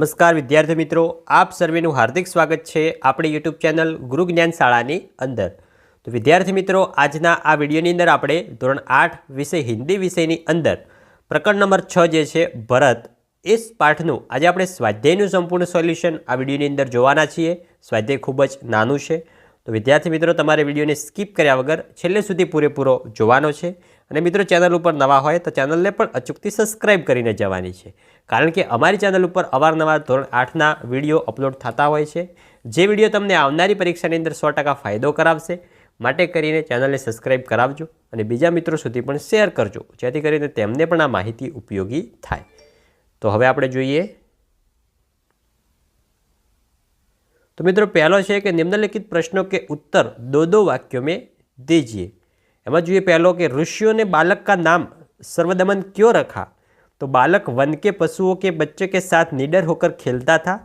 નમસ્કાર વિદ્યાર્થી મિત્રો આપ સર્વેનું હાર્દિક સ્વાગત છે આપણી યુટ્યુબ ચેનલ ગુરુ જ્ઞાન શાળાની અંદર તો વિદ્યાર્થી મિત્રો આજના આ વિડીયોની અંદર આપણે ધોરણ આઠ વિષય હિન્દી વિષયની અંદર પ્રકરણ નંબર છ જે છે ભરત એ પાઠનું આજે આપણે સ્વાધ્યાયનું સંપૂર્ણ સોલ્યુશન આ વિડીયોની અંદર જોવાના છીએ સ્વાધ્યાય ખૂબ જ નાનું છે તો વિદ્યાર્થી મિત્રો તમારે વિડીયોને સ્કીપ કર્યા વગર છેલ્લે સુધી પૂરેપૂરો જોવાનો છે અને મિત્રો ચેનલ ઉપર નવા હોય તો ચેનલને પણ અચૂકથી સબસ્ક્રાઇબ કરીને જવાની છે કારણ કે અમારી ચેનલ ઉપર અવારનવાર ધોરણ આઠના વિડીયો અપલોડ થતા હોય છે જે વિડીયો તમને આવનારી પરીક્ષાની અંદર સો ફાયદો કરાવશે માટે કરીને ચેનલને સબસ્ક્રાઈબ કરાવજો અને બીજા મિત્રો સુધી પણ શેર કરજો જેથી કરીને તેમને પણ આ માહિતી ઉપયોગી થાય તો હવે આપણે જોઈએ તો મિત્રો પહેલો છે કે નિમ્નલિખિત પ્રશ્નો કે ઉત્તર દો દો વાક્યો મેં દેજીએ जुए पहलो कि કે ने बालक का नाम सर्वदमन क्यों रखा तो बालक वन के पशुओं के बच्चे के साथ निडर होकर खेलता था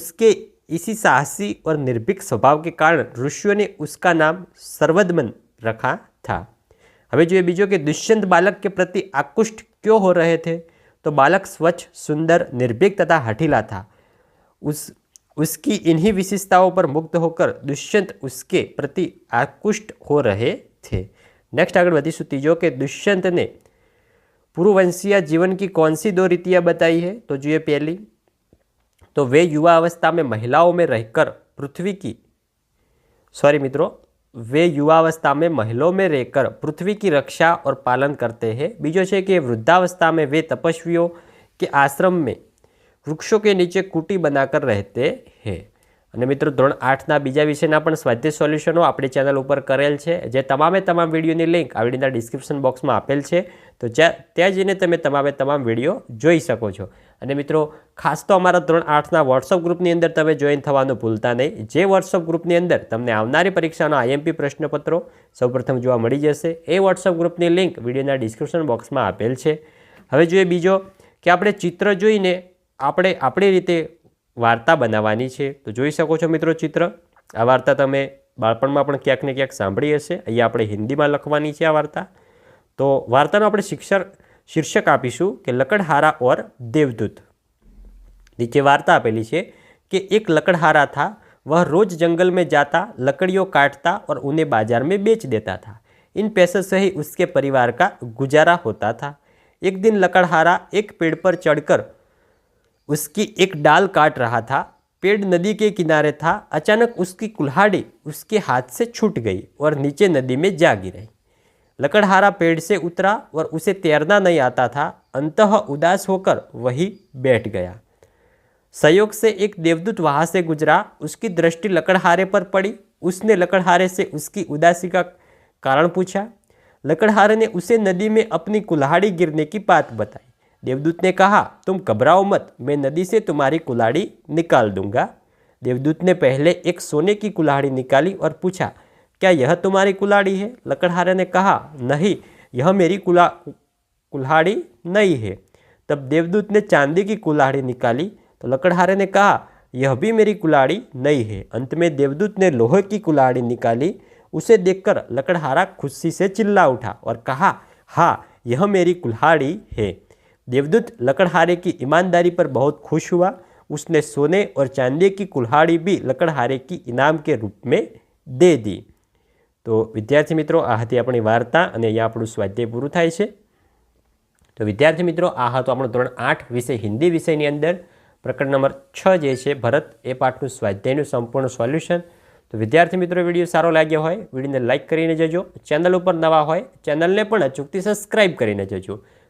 उसके इसी साहसी और निर्भीक स्वभाव के कारण ऋषियों ने उसका नाम सर्वदमन रखा था हमें जो बीजों के दुष्यंत बालक के प्रति आकृष्ट क्यों हो रहे थे तो बालक स्वच्छ सुंदर निर्भीक तथा हठीला था उस उसकी इन्हीं विशेषताओं पर मुक्त होकर दुष्यंत उसके प्रति आकृष्ट हो रहे थे नेक्स्ट आगे આગળ तीजो कि दुष्यंत ने पूर्ववंशीय जीवन की कौन सी दो रीतियाँ बताई है तो जो पहली तो वे युवा अवस्था में महिलाओं में रहकर पृथ्वी की सॉरी मित्रों वे युवावस्था में महिलाओं में रहकर पृथ्वी की रक्षा और पालन करते हैं बीजो है कि वृद्धावस्था में वे तपस्वियों के आश्रम में वृक्षों के नीचे कुटी बनाकर रहते हैं અને મિત્રો ધોરણ આઠના બીજા વિષયના પણ સ્વાધ્યાય સોલ્યુશનો આપણી ચેનલ ઉપર કરેલ છે જે તમામે તમામ વિડીયોની લિંક આવડીના ડિસ્ક્રિપ્શન બોક્સમાં આપેલ છે તો ત્યાં જઈને તમે તમામે તમામ વિડીયો જોઈ શકો છો અને મિત્રો ખાસ તો અમારા ધોરણ આઠના વોટ્સઅપ ગ્રુપની અંદર તમે જોઈન થવાનું ભૂલતા નહીં જે વોટ્સઅપ ગ્રુપની અંદર તમને આવનારી પરીક્ષાના આઈએમપી પ્રશ્નપત્રો સૌપ્રથમ જોવા મળી જશે એ વોટ્સઅપ ગ્રુપની લિંક વિડીયોના ડિસ્ક્રિપ્શન બોક્સમાં આપેલ છે હવે જોઈએ બીજો કે આપણે ચિત્ર જોઈને આપણે આપણી રીતે वार्ता बनावानी है तो જોઈ શકો છો મિત્રો ચિત્ર આ વાર્તા તમે બાળપણમાં પણ કેકને કેક સાંભળી હશે અહીંયા આપણે હિન્દીમાં લખવાની છે આ વાર્તા તો વાર્તાનો આપણે શીક્ષર શીર્ષક આપીશું કે લકડहारा और देवदूत નીચે વાર્તા આપેલી છે કે એક લકડहारा था वह रोज जंगल में जाता लकड़ियो काटता और उन्हें बाजार में बेच देता था इन पैसे से ही उसके परिवार का गुजारा होता था एक दिन लકડहारा एक पेड़ पर चढ़कर उसकी एक डाल काट रहा था पेड़ नदी के किनारे था अचानक उसकी कुल्हाड़ी उसके हाथ से छूट गई और नीचे नदी में जा गिरी लकड़हारा पेड़ से उतरा और उसे तैरना नहीं आता था अंतः उदास होकर वही बैठ गया संयोग से एक देवदूत वहाँ से गुजरा उसकी दृष्टि लकड़हारे पर पड़ी उसने लकड़हारे से उसकी उदासी का कारण पूछा लकड़हारे ने उसे नदी में अपनी कुल्हाड़ी गिरने की बात बताई देवदूत ने कहा तुम घबराओ मत मैं नदी से तुम्हारी कुल्हाड़ी निकाल दूंगा देवदूत ने पहले एक सोने की कुल्हाड़ी निकाली और पूछा क्या यह तुम्हारी कुल्हाड़ी है लकड़हारे ने कहा नहीं यह मेरी कुला कुल्हाड़ी नहीं है तब देवदूत ने चांदी की कुल्हाड़ी निकाली तो लकड़हारे ने कहा यह भी मेरी कुल्हाड़ी नहीं है अंत में देवदूत ने लोहे की कुल्हाड़ी निकाली उसे देखकर लकड़हारा खुशी से चिल्ला उठा और कहा हाँ यह मेरी कुल्हाड़ी है देवदूत लकड़हारे की ईमानदारी पर बहुत खुश हुआ उसने सोने और चांदी की कुल्हाड़ी भी લકડહારે કી ઇનામ કે રૂપ મેં દે દી તો વિદ્યાર્થી મિત્રો આ હતી આપણી વાર્તા અને અહીંયા આપણું સ્વાધ્યાય પૂરું થાય છે તો વિદ્યાર્થી મિત્રો આ હતો આપણો ધોરણ આઠ વિષય હિન્દી વિષયની અંદર પ્રકરણ નંબર છ જે છે ભરત એ પાઠનું સ્વાધ્યાયનું સંપૂર્ણ સોલ્યુશન તો વિદ્યાર્થી મિત્રો વિડીયો સારો લાગ્યો હોય વિડીયોને લાઇક કરીને જજો ચેનલ ઉપર નવા હોય ચેનલને પણ અચૂકથી સબસ્ક્રાઇબ કરીને જજો